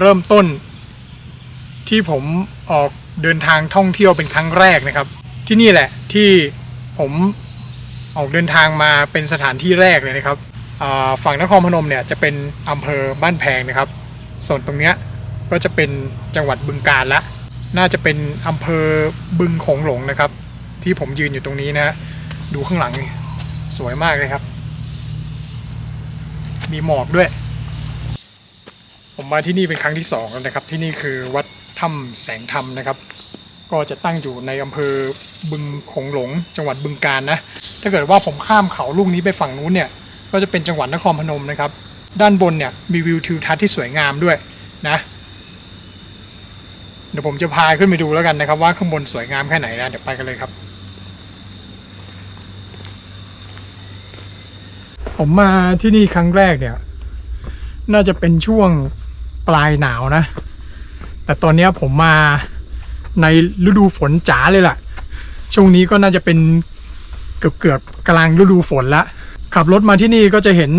เริ่มต้น ที่ผมออกเดินทางท่องเที่ยวเป็นครั้งแรกนะครับ ที่นี่แหละที่ผมออกเดินทางมาเป็นสถานที่แรกเลยนะครับฝั่งนครพนมเนี่ยจะเป็นอำเภอบ้านแพงนะครับ ส่วนตรงเนี้ยก็จะเป็นจังหวัดบึงกาฬละ น่าจะเป็นอำเภอบึงโขงหลงนะครับ ที่ผมยืนอยู่ตรงนี้นะ ดูข้างหลังสวยมากเลยครับ มีหมอกด้วย ผมมาที่นี่เป็นครั้งที่สองแล้วนะครับ ที่นี่คือวัดถ้ำแสงธรรมนะครับ ก็จะตั้งอยู่ในอำเภอบึงโขงหลง จังหวัดบึงกาฬนะ ถ้าเกิดว่าผมข้ามเขาลูกนี้ไปฝั่งนู้นเนี่ย ก็จะเป็นจังหวัดนครพนมนะครับ ด้านบนเนี่ยมีวิวทิวทัศน์ที่สวยงามด้วยนะ เดี๋ยวผมจะพาขึ้นไปดูแล้วกันนะครับ ว่าข้างบนสวยงามแค่ไหนนะ เดี๋ยวไปกันเลยครับ ผมมาที่นี่ครั้งแรกเนี่ย น่าจะเป็นช่วง ปลายหนาวนะ แต่ตอนนี้ผมมาในฤดูฝนจ๋าเลยล่ะ ช่วงนี้ก็น่าจะเป็นเกือบเกือบๆกลางฤดูฝนละ ขับรถมาที่นี่ก็จะเห็น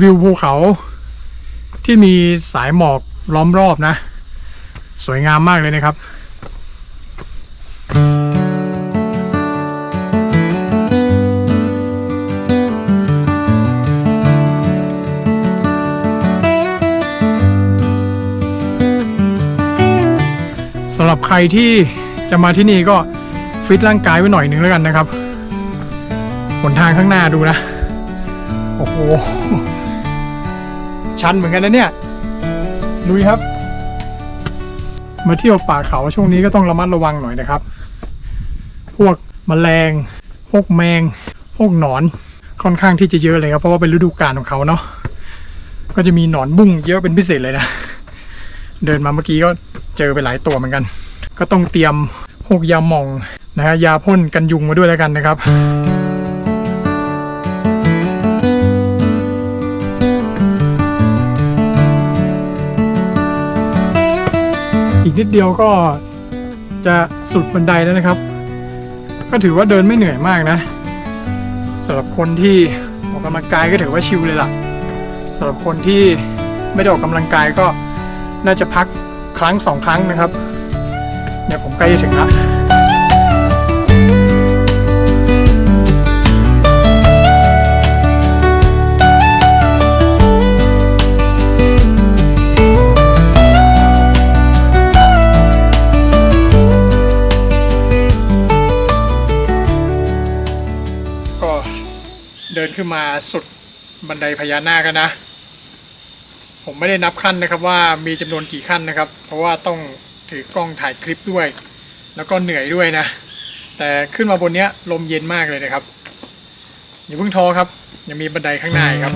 วิวภูเขาที่มีสายหมอกล้อมรอบนะ สวยงามมากเลยนะครับ ใครที่จะมาที่นี่ก็ฟิตร่างกายไว้หน่อยหนึงแล้วกันนะครับหนทางข้างหน้าดูนะ โอ้โห ชันเหมือนกันนะเนี่ยลุยครับ มาเที่ยวป่าเขาช่วงนี้ก็ต้องระมัดระวังหน่อยนะครับ พวกแมลง พวกแมง พวกหนอน ค่อนข้างที่จะเยอะเลยครับ เพราะว่าเป็นฤดูกาลของเขาเนาะ ก็จะมีหนอนบุ้งเยอะเป็นพิเศษเลยนะ เดินมาเมื่อกี้ก็เจอไปหลายตัวเหมือนกัน ก็ต้องเตรียมพวกยาหม่องนะฮะยาพ่นกันยุงมาด้วยแล้วกันนะครับอีกนิดเดียวก็จะสุดบันไดแล้วนะครับ ก็ถือว่าเดินไม่เหนื่อยมากนะสำหรับคนที่ออกกำลังกายก็ถือว่าชิลเลยล่ะสำหรับคนที่ไม่ได้ออกกำลังกายก็น่าจะพักครั้งสองครั้งนะครับ เนี่ยผมใกล้จะถึงแล้วก็เดินขึ้นมาสุดบันไดพญานาคกันนะ ผมไม่ได้นับขั้นนะครับว่ามีจำนวนกี่ขั้นนะครับ เพราะว่าต้องถือกล้องถ่ายคลิปด้วย แล้วก็เหนื่อยด้วยนะ แต่ขึ้นมาบนเนี้ยลมเย็นมากเลยนะครับอย่าเพิ่งท้อครับยังมีบันไดข้างหน้าครับ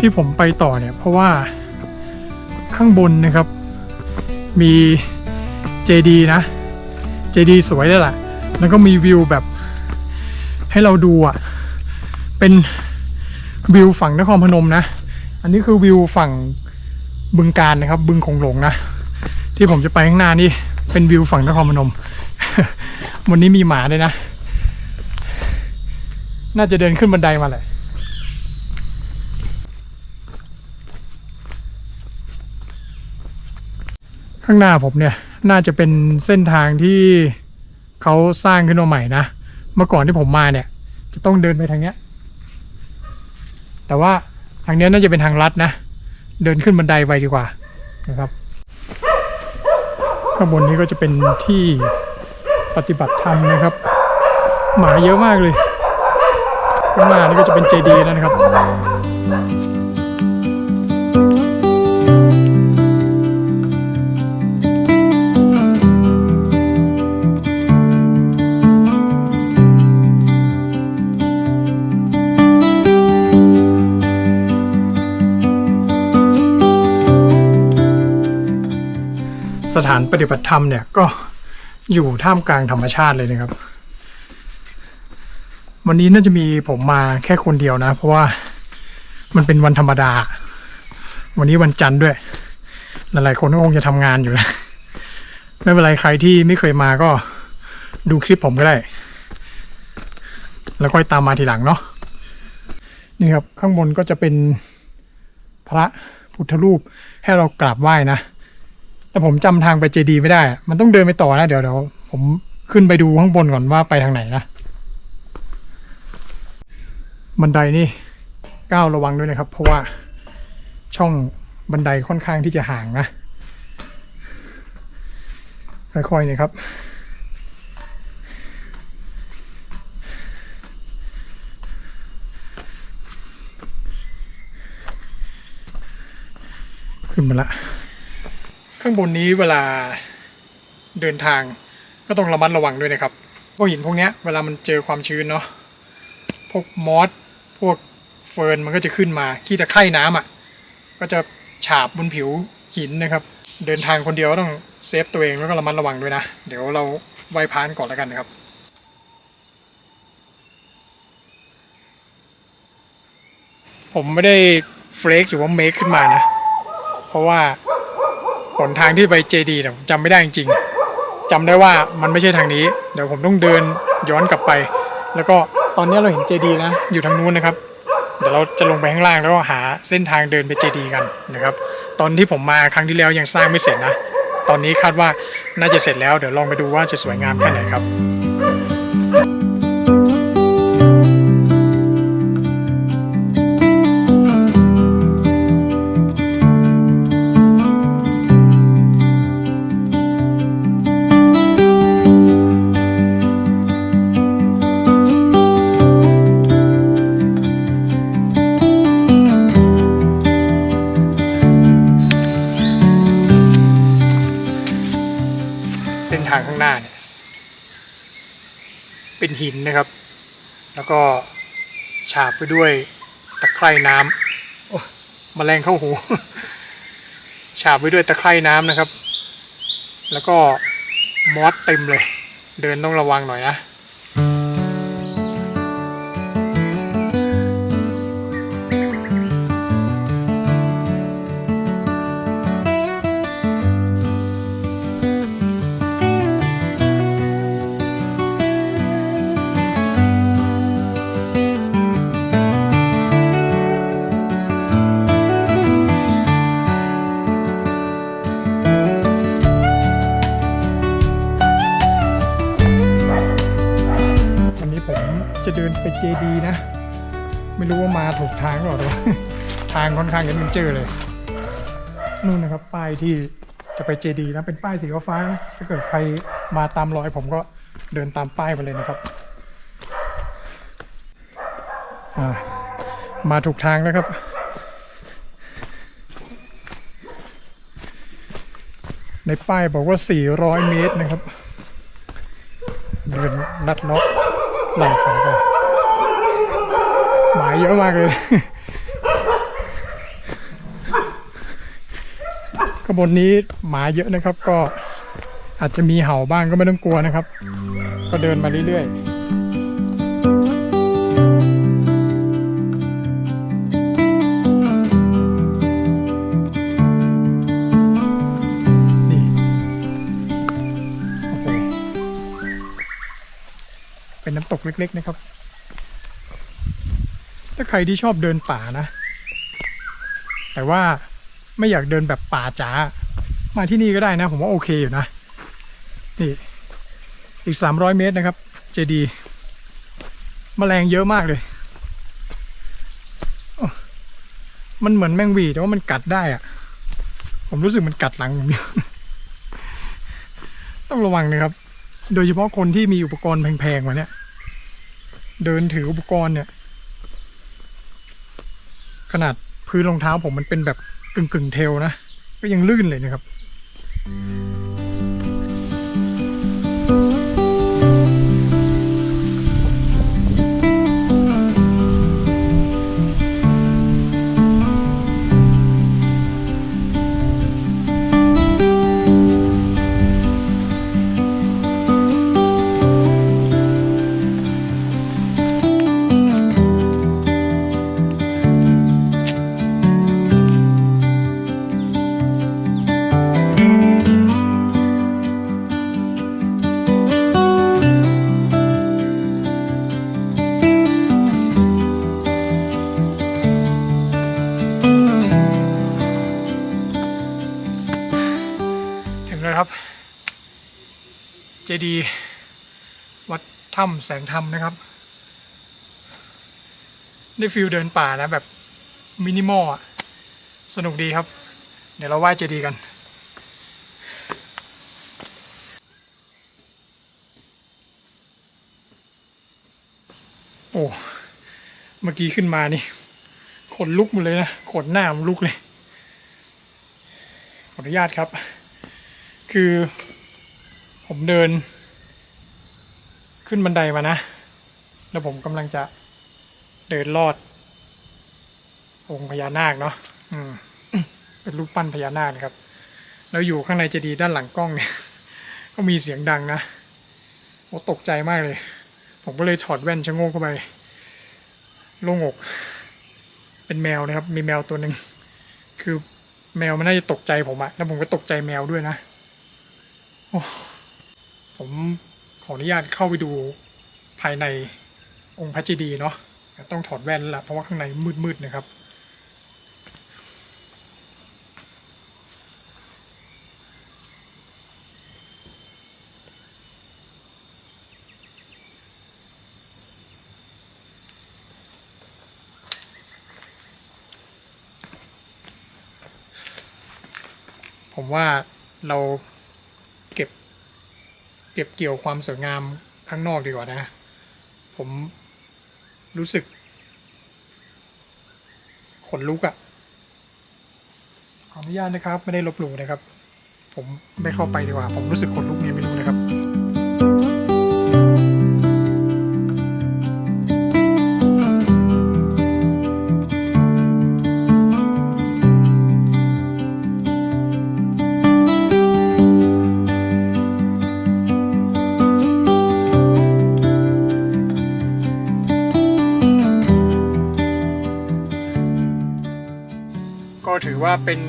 ที่ผมไปต่อเนี่ยเพราะว่าข้างบนนะครับ มีเจดีนะเจดีสวยเลยล่ะแล้วก็มีวิวแบบให้เราดูอะ เป็นวิวฝั่งนครพนมนะ อันนี้คือวิวฝั่งบึงการนะครับ บึงคงหลงนะ ที่ผมจะไปข้างหน้านี่เป็นวิวฝั่งนครพนม วันนี้มีหมาด้วยนะ น่าจะเดินขึ้นบันไดมาแหละ ข้างหน้าผมเนี่ยน่าจะเป็นเส้นทางที่เขาสร้างขึ้นมาใหม่นะ เมื่อก่อนที่ผมมาเนี่ย จะต้องเดินไปทางเนี้ย แต่ว่าทางเนี้ยน่าจะเป็นทางลัดนะ เดินขึ้นบันไดไปดีกว่านะครับ ข้างบนนี้ก็จะเป็นที่ปฏิบัติธรรมนะครับ หมาเยอะมากเลยข้างหน้านี่ก็จะเป็นเจดีย์แล้วนะครับ ถานปฏิบัติธรรมเนี่ยก็อยู่ท่ามกลางธรรมชาติเลยนะครับ วันนี้น่าจะมีผมมาแค่คนเดียวนะ เพราะว่ามันเป็นวันธรรมดา วันนี้วันจันทร์ด้วย หลายๆคนก็คงจะทำงานอยู่นะไม่เป็นไรใครที่ไม่เคยมาก็ดูคลิปผมก็ได้ แล้วค่อยตามมาทีหลังเนาะนี่ครับ ข้างบนก็จะเป็นพระพุทธรูปให้เรากราบไหว้นะ แต่ผมจำทางไปเจดีไม่ได้ มันต้องเดินไปต่อนะเดี๋ยวเดี๋ยวผมขึ้นไปดูข้างบนก่อนว่าไปทางไหนนะ บันไดนี่ก้าวระวังด้วยนะครับ เพราะว่าช่องบันไดค่อนข้างที่จะห่างนะค่อยๆนะครับ ขึ้นมาละ ข้างบนนี้เวลาเดินทางก็ต้องระมัดระวังด้วยนะครับ พวกหินพวกนี้เวลามันเจอความชื้นเนาะ พวกมอส พวกเฟิร์นมันก็จะขึ้นมา ขี้ตะไคร่น้ำอะ ก็จะฉาบบนผิวหินนะครับ เดินทางคนเดียวต้องเซฟตัวเองแล้วก็ระมัดระวังด้วยนะ เดี๋ยวเราไหว้พานก่อนแล้วกันนะครับผมไม่ได้เฟรกหรือว่าเมคขึ้นมานะ เพราะว่า หนทางที่ไปเจดีเนี่ยผมจำไม่ได้จริงๆจำได้ว่ามันไม่ใช่ทางนี้ เดี๋ยวผมต้องเดินย้อนกลับไป แล้วก็ตอนนี้เราเห็นเจดีนะอยู่ทางนู้นนะครับ เดี๋ยวเราจะลงไปข้างล่างแล้วก็หาเส้นทางเดินไปเจดีกันนะครับ ตอนที่ผมมาครั้งที่แล้วยังสร้างไม่เสร็จนะ ตอนนี้คาดว่าน่าจะเสร็จแล้วเดี๋ยวลองไปดูว่าจะสวยงามแค่ไหนครับ ส้นทางข้างหน้าเนี่ยเป็นหินนะครับ แล้วก็ฉาบไปด้วยตะไคร่น้ำโอ้แมลงเข้าหู ฉาบไปด้วยตะไคร่น้ำนะครับ แล้วก็มอสเต็มเลย เดินต้องระวังหน่อยนะ เดินไปเจดีนะ ไม่รู้ว่ามาถูกทางหรือเปล่าทางค่อนข้างจะมันเจอเลย นู่นนะครับ ป้ายที่จะไปเจดีนะเป็นป้ายสีฟ้าถ้าเกิดใครมาตามรอยผมก็เดินตามป้ายไปเลยนะครับมาถูกทางแล้วครับในป้ายบอกว่า 400 เมตรนะครับ เดินนัดเนาะ หล่เขาไปหมายเยอะมากเลยขบวนนี้หมาเยอะนะครับก็อาจจะมีเห่าบ้างก็ไม่ต้องกลัวนะครับ ก็เดินมาเรื่อยๆ น้ำตกเล็ก ๆ นะครับ ถ้าใครที่ชอบเดินป่านะ แต่ว่าไม่อยากเดินแบบป่าจ๋ามาที่นี่ก็ได้นะ ผมว่าโอเคอยู่นะ นี่ อีกสามร้อยเมตรนะครับ เจดีมแมลงเยอะมากเลยโอ้มันเหมือนแมงวีแต่ว่ามันกัดได้อะผมรู้สึกมันกัดหลังผมอยู่ต้องระวังนะครับ โดยเฉพาะคนที่มีอุปกรณ์แพงๆมาเนี่ย เดินถืออุปกรณ์เนี่ย ขนาดพื้นรองเท้าผมมันเป็นแบบกึ่งกึ่งๆเทลนะ ก็ยังลื่นเลยนะครับ mm. เจดีย์วัดถ้ำแสงธรรมนะครับได้ฟิลเดินป่านะแบบมินิมอลอะสนุกดีครับ เดี๋ยวเราไหว้เจดีย์กัน โอ้ เมื่อกี้ขึ้นมานี่ ขนลุกหมดเลยนะ ขนหน้ามันลุกเลย ขออนุญาตครับ คือ ผมเดิน ขึ้นบันไดมานะ แล้วผมกำลังจะเดินลอด องค์พญานาคเนาะอืม เป็นรูปปั้นพญานาคนะครับ แล้วอยู่ข้างในเจดีย์ด้านหลังกล้องเนี่ย ก็มีเสียงดังนะโอ้ตกใจมากเลย ผมก็เลยถอดแว่นชะโงกเข้าไปโล่งอก เป็นแมวนะครับ มีแมวตัวหนึ่งคือแมวมันน่าจะตกใจผมอะแล้วผมก็ตกใจแมวด้วยนะ โอ้ ผมขออนุญาตเข้าไปดูภายในองค์พระเจดีย์เนาะต้องถอดแว่นละเพราะว่าข้างในมืดๆนะครับ ผมว่าเรา เก็บเกี่ยวความสวยงามข้างนอกดีกว่านะ ผมรู้สึก ขนลุกอะ่ะขออนุญาตนะครับ ไม่ได้ลบหลู่นะครับ ผมไม่เข้าไปดีกว่า ผมรู้สึกขนลุกเนี่ยไม่รู้นะครับ ว่าเป็น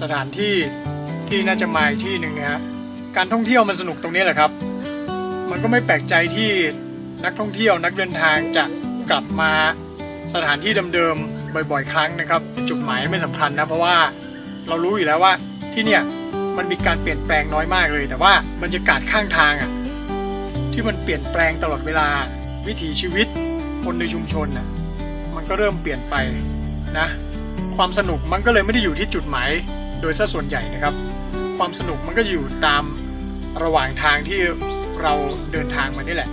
สถานที่ที่น่าจะมาอีกที่หนึ่งนะฮะการท่องเที่ยวมันสนุกตรงนี้แหละครับ มันก็ไม่แปลกใจที่นักท่องเที่ยวนักเดินทางจะกลับมาสถานที่เดิมๆบ่อยๆ ครั้งนะครับ จุดหมายไม่สำคัญนะเพราะว่าเรารู้อยู่แล้วว่าที่เนี่ยมันมีการเปลี่ยนแปลงน้อยมากเลย แต่ว่าบรรยากาศข้างทางอะที่มันเปลี่ยนแปลงตลอดเวลาวิถีชีวิตคนในชุมชนน่ะมันก็เริ่มเปลี่ยนไปนะ ความสนุกมันก็เลยไม่ได้อยู่ที่จุดหมายโดยซะส่วนใหญ่นะครับ ความสนุกมันก็อยู่ตามระหว่างทางที่เราเดินทางมานี่แหละ